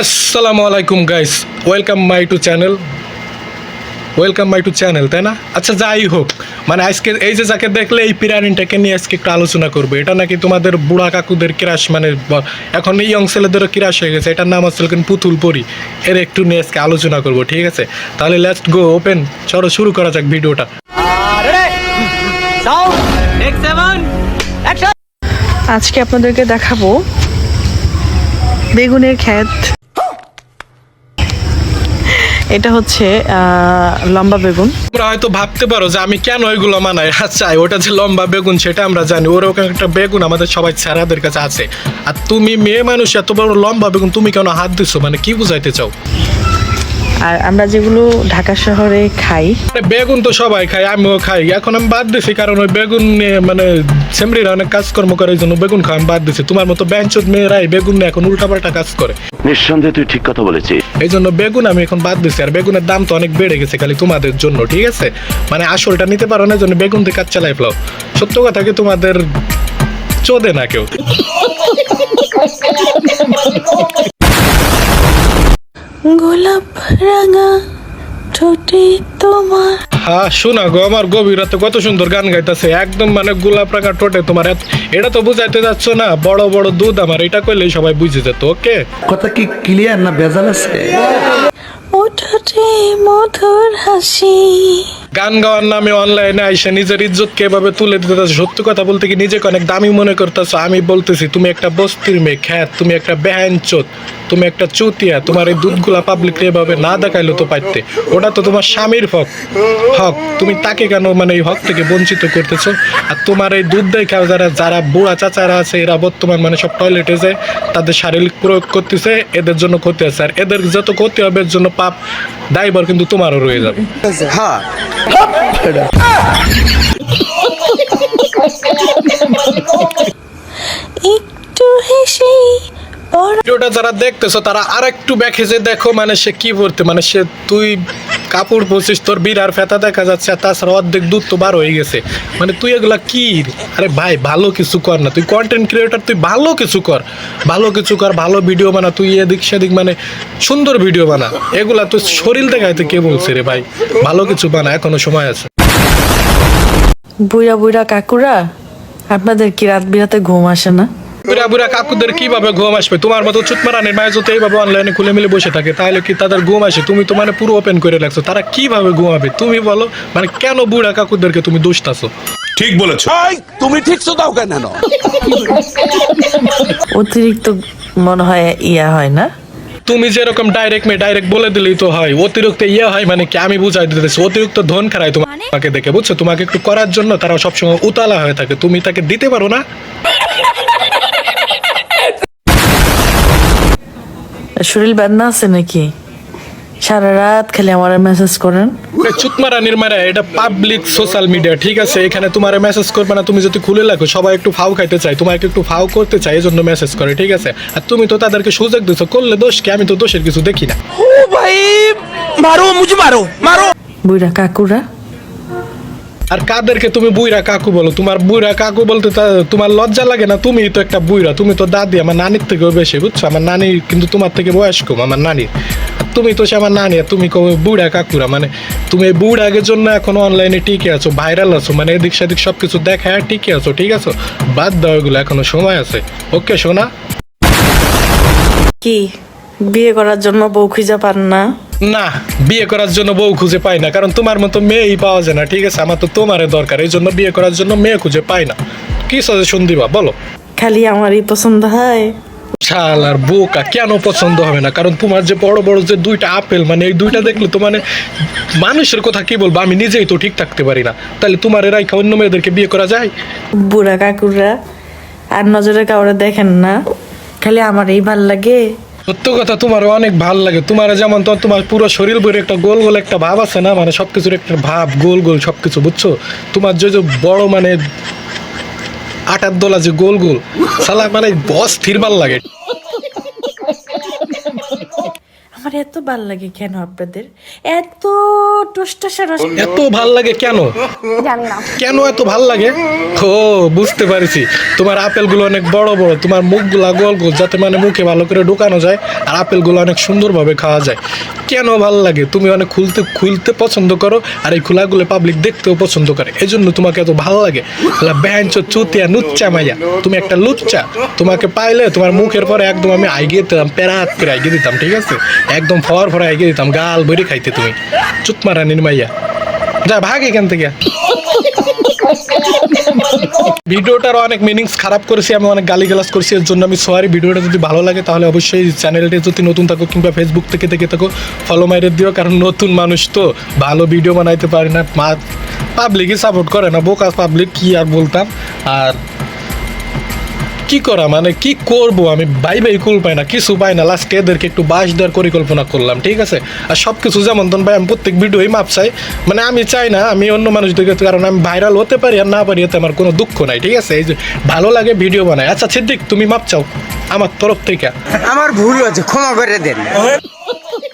আসসালামু আলাইকুম guys welcome my to channel welcome my to channel তাই না? আচ্ছা যাই হোক। মানে আজকে এই যে যাকে দেখলে এই পিরানিটাকে নিয়ে আজকে একটু আলোচনা করব। এটা নাকি তোমাদের বুড়া কাকুদের ক্রাশ মানে এখন ইয়ং ছেলেদেরও ক্রাশ হয়ে গেছে। এটার নাম হচ্ছে কিন্তু পুতুল পরি। এর একটু নিয়ে আজকে আলোচনা করব, ঠিক আছে? তাহলে লেটস গো ওপেন চলো, শুরু করা যাক ভিডিওটা। আজকে আপনাদেরকে দেখাবো বেগুনের ক্ষেত। এটা হচ্ছে লম্বা বেগুন। তোমরা হয়তো ভাবতে পারো যে আমি কেন ওইগুলো মানাই? চাই ওটা যে লম্বা বেগুন, সেটা আমরা জানি। ওর ওখানে একটা বেগুন আমাদের সবাই স্যারাদের কাছে আছে। আর তুমি মেয়ে মানুষ, এত বড় লম্বা বেগুন, তুমি কেন হাত দিছো? মানে কি বুঝাইতে চাও? আর আমরা যেগুলো ঢাকা শহরে খাই। বেগুন তো সবাই খাই আমিও খাই। এখন আমি বাদ দিছি কারণ ওই বেগুন নিয়ে মানে সেমরিরা অনেক কাজকর্ম করে এই জন্য বেগুন খাওয়া আমি বাদ দিছি। তোমার মতো ব্যাঞ্চত মেয়েরাই বেগুন নিয়ে এখন উল্টাপাল্টা কাজ করে। নিঃসন্দেহে তুই ঠিক কথা বলেছিস। এই জন্য বেগুন আমি এখন বাদ দিছি। আর বেগুনের দাম তো অনেক বেড়ে গেছে খালি তোমাদের জন্য ঠিক আছে? মানে আসলটা নিতে পারো না এই জন্য বেগুন দিয়ে কাজ চালাই ফেলাও। সত্য কথা কি তোমাদের চোদে না কেউ? গোলাপ রাঙা ঠোঁটে তোমার। হ্যাঁ শোনা গো আমার গভীর রাতে কত সুন্দর গান গাইতেছে। একদম মানে গোলাপ রাঙা টোটে তোমার এটা তো বুঝাইতে যাচ্ছ না বড় বড় দুধ আমার এটা কইলেই সবাই বুঝে যেত ওকে? কথা কি ক্লিয়ার না বেজাল আছে? ও ঠোঁটে মধুর হাসি। গান গাওয়ার নামে অনলাইনে আইসে নিজের ইজ্জতকে এভাবে তুলে দিতেছে সত্য কথা বলতে কি নিজেকে অনেক দামি মনে করতেছো? আমি বলতেছি, তুমি একটা বস্তির মেয়ে, খ্যাত, তুমি একটা বেহাইন চোত তুমি একটা চুতিয়া, তোমার এই দুধগুলা পাবলিকলি এভাবে না দেখাইলো তো পাইতে। ওটা তো তোমার স্বামীর হক। হক, তুমি তাকে কেন মানে এই হক থেকে বঞ্চিত করতেছো? আর তোমার এই দুধ দেখা যারা যারা বুড়া চাচারা আছে, এরা বর্তমান মানে সব টয়লেটে যায় তাদের শারীরিক প্রয়োগ করতেছে, এদের জন্য ক্ষতি আছে। আর এদের যত ক্ষতি হবে, এর জন্য পাপ দায়বার কিন্তু তোমারও রয়ে যাবে। একটু হেসে বড় ভিডিওটা যারা দেখতেছো, তারা আর একটু ব্যাক হেসে দেখো মানে সে কি করতে মানে সে তুই কাপড় পরছিস, তোর বিরার ফেতা দেখা যাচ্ছে আর তাছাড়া অর্ধেক দুধ তো বার হয়ে গেছে। মানে তুই এগুলা কি আরে ভাই, ভালো কিছু কর না। তুই কন্টেন্ট ক্রিয়েটার তুই ভালো কিছু কর। ভালো কিছু কর, ভালো ভিডিও বানা, তুই এদিক সেদিক মানে সুন্দর ভিডিও বানা। এগুলা তুই শরীর দেখাইতে কে বলছে রে ভাই? ভালো কিছু বানা, এখনও সময় আছে। বুড়া বুড়া কাকুরা, আপনাদের কি রাত বিরাতে ঘুম আসে না? বুড়া বুড়া কাকুদের কীভাবে ঘুম আসবে? তোমার মতো চুতমারানের মায়ের যদি এইভাবে অনলাইনে খুলে মিলে বসে থাকে তাহলে কি তাদের ঘুম আসে? তুমি তো মানে পুরো ওপেন করে রাখছো। তারা কীভাবে ঘুমাবে? তুমি বলো মানে কেন বুড়া কাকুদেরকে তুমি দোষতাছো ঠিক বলেছ। তুমি ঠিক দাও কেন? অতিরিক্ত মনে হয় ইয়া হয় না? তুমি যেরকম ডাইরেক্ট মে ডাইরেক্ট বলে দিলেই তো হয়। অতিরিক্ত ইয়ে হয় মানে কি? আমি বুঝাই দিতেছি অতিরিক্ত ধন খারায় তোমাকে দেখে বুঝছ? তোমাকে একটু করার জন্য তারা সবসময় উতালা হয়ে থাকে। তুমি তাকে দিতে পারো না? শরীর বেদনা আছে নাকি? সারা রাত খালি আমার মেসেজ করেন। চুতমারা নির্মারা এটা পাবলিক সোশ্যাল মিডিয়া ঠিক আছে? এখানে তোমার মেসেজ করবে না তুমি যদি খুলে রাখো সবাই একটু ফাও খাইতে চাই তোমাকে একটু ফাও করতে চাই এই জন্য মেসেজ করে ঠিক আছে? আর তুমি তো তাদেরকে সুযোগ দিছো করলে দোষ কি? আমি তো দোষের কিছু দেখি না। ও ভাই মারো মুঝে মারো মারো। বুড়া কাকুরা আর কাদেরকে তুমি বুইরা কাকু বলো? তোমার বুইরা কাকু বলতে তোমার লজ্জা লাগে না? তুমি তো একটা বুইরা, তুমি তো দাদি, আমার নানির থেকেও বেশি, বুঝছ? আমার নানি কিন্তু তোমার থেকে বয়স কম আমার নানি। আর তুমি তো সে আমার নানি তুমি কো বুড়া কাকুরা মানে তুমি এই বুড়া আগের জন্য এখন অনলাইনে টিকে আছো ভাইরাল আছো মানে এদিক সেদিক সব কিছু দেখায় টিকে আছো, ঠিক আছে? বাদ দাও এগুলো, এখনও সময় আছে। ওকে শোনা কি? বিয়ে করার জন্য বউ খুঁজে পান না? না বিয়ে করার জন্য বউ খুঁজে পাই না কারণ তোমার মতো মেয়েই পাওয়া যায় না ঠিক আছে? আমার তো তোমারে দরকার এই জন্য বিয়ে করার জন্য মেয়ে খুঁজে পাই না। কি সাজেশন দিবা বলো? খালি আমারই পছন্দ হয়। শাল আর বোকা কেন পছন্দ হবে না? কারণ তোমার যে বড় বড় যে দুইটা আপেল মানে এই দুইটা দেখলে তো মানে মানুষের কথা কি বলব? আমি নিজেই তো ঠিক থাকতে পারি না। তাহলে তোমার এরাই অন্য মেয়েদেরকে বিয়ে করা যায়? বুড়া কাকুরা আর নজরে কাউরে দেখেন না। খালি আমারই ভালো লাগে। সত্য কথা তোমার অনেক ভালো লাগে। তোমার যেমন তো তোমার পুরো শরীর বইয়ের একটা গোল গোল একটা ভাব আছে না? মানে সবকিছুর একটা ভাব, গোল গোল সবকিছু, বুঝছ? তোমার যে যে বড় মানে আটার দোলা যে গোল গোল, সালা মানে বস ভালো লাগে। আমার এত ভালো লাগে কেন আপনাদের? এত টোস্টা এত ভালো লাগে কেন? জানি না। কেন এত ভালো লাগে? ও বুঝতে পারছি। তোমার আপেলগুলো অনেক বড় বড়। তোমার মুখগুলা গোল গোল যাতে মানে মুখে ভালো করে ঢুকানো যায় আর আপেলগুলো অনেক সুন্দর ভাবে খাওয়া যায়। কেন ভালো লাগে? তুমি অনেক খুলতে খুলতে পছন্দ করো আর এই খোলাগুলো পাবলিক দেখতেও পছন্দ করে। এই জন্য তোমাকে এত ভালো লাগে। ব্যাঞ্চ চুতিয়া নুচ্চা মাইয়া। তুমি একটা লুচ্চা। তোমাকে পাইলে তোমার মুখের পরে একদম আমি আইগিয়ে দিতাম, প্যারাত করে আইগিয়ে দিতাম, ঠিক আছে? একদম ফর ফর আইগিয়ে দিতাম, গাল বইরে খাইতে তুমি। চুতমারানির মাইয়া। যা, ভাগ এখান থেকে। ভিডিওটার অনেক মিনিংস খারাপ করেছি, আমি অনেক গালি গালাস করেছি, এর জন্য আমি সরি ভিডিওটা যদি ভালো লাগে, তাহলে অবশ্যই চ্যানেলটি যদি নতুন থাকো কিংবা ফেসবুক থেকে দেখে থাকো ফলো মাইরে দিও, কারণ নতুন মানুষ তো ভালো ভিডিও বানাইতে পারে না। পাবলিকই সাপোর্ট করে না বোকাস পাবলিক কি আর বলতাম? আর কি করা? মানে কি করব? আমি ভাই ভাই কুল পাই না কিছু পাই না। লাস্টে এদেরকে একটু বাস দেওয়ার পরিকল্পনা করলাম ঠিক আছে? আর সব কিছু যেমন তখন ভাই আমি প্রত্যেক ভিডিওই মাপ চাই। মানে আমি চাই না আমি অন্য মানুষদেরকে কারণ আমি ভাইরাল হতে পারি আর না পারি এতে আমার কোনো দুঃখ নাই ঠিক আছে? এই যে ভালো লাগে ভিডিও বানাই আচ্ছা সিদ্দিক তুমি মাপ চাও আমার তরফ থেকে? আমার ভুল হয়েছে ক্ষমা করে দেন।